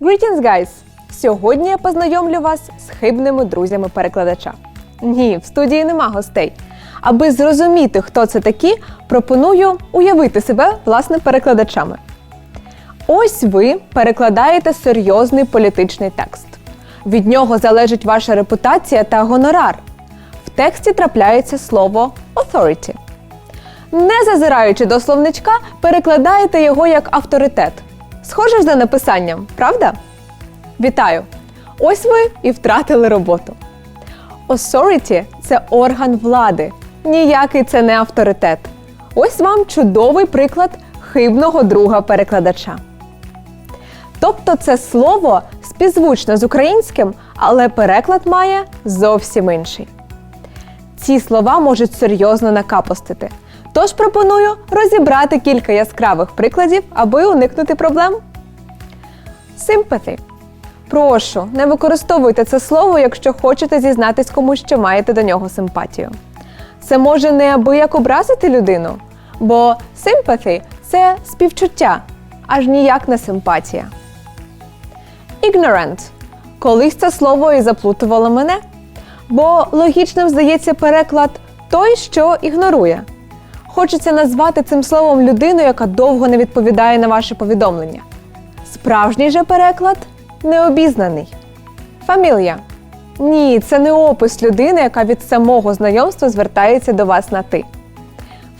Greetings, guys! Сьогодні я познайомлю вас з хибними друзями перекладача. Ні, в студії нема гостей. Аби зрозуміти, хто це такі, пропоную уявити себе власне перекладачами. Ось ви перекладаєте серйозний політичний текст. Від нього залежить ваша репутація та гонорар. В тексті трапляється слово authority. Не зазираючи до словничка, перекладаєте його як авторитет. Схоже ж за написанням, правда? Вітаю! Ось ви і втратили роботу. Authority – це орган влади. Ніякий це не авторитет. Ось вам чудовий приклад хибного друга перекладача. Тобто це слово співзвучне з українським, але переклад має зовсім інший. Ці слова можуть серйозно накапостити. Тож пропоную розібрати кілька яскравих прикладів, аби уникнути проблем. Sympathy. Прошу, не використовуйте це слово, якщо хочете зізнатись комусь, що маєте до нього симпатію. Це може неабияк образити людину, бо sympathy – це співчуття, аж ніяк не симпатія. Ignorant. Колись це слово і заплутувало мене, бо логічним здається переклад той, що ігнорує. Хочеться назвати цим словом людину, яка довго не відповідає на ваше повідомлення. Справжній же переклад необізнаний. Фамілія. Ні, це не опис людини, яка від самого знайомства звертається до вас на ти.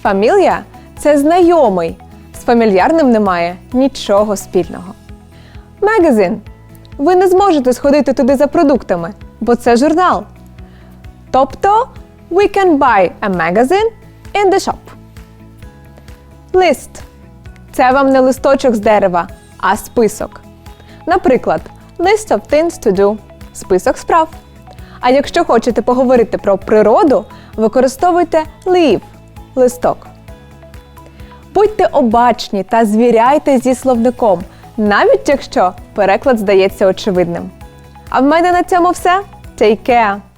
Фамілія це знайомий. З фамільярним немає нічого спільного. Магазин. Ви не зможете сходити туди за продуктами, бо це журнал. Тобто we can buy a magazine in the shop. Лист. Це вам не листочок з дерева, а список. Наприклад, list of things to do – список справ. А якщо хочете поговорити про природу, використовуйте leaf – листок. Будьте обачні та звіряйте зі словником, навіть якщо переклад здається очевидним. А в мене на цьому все. Take care!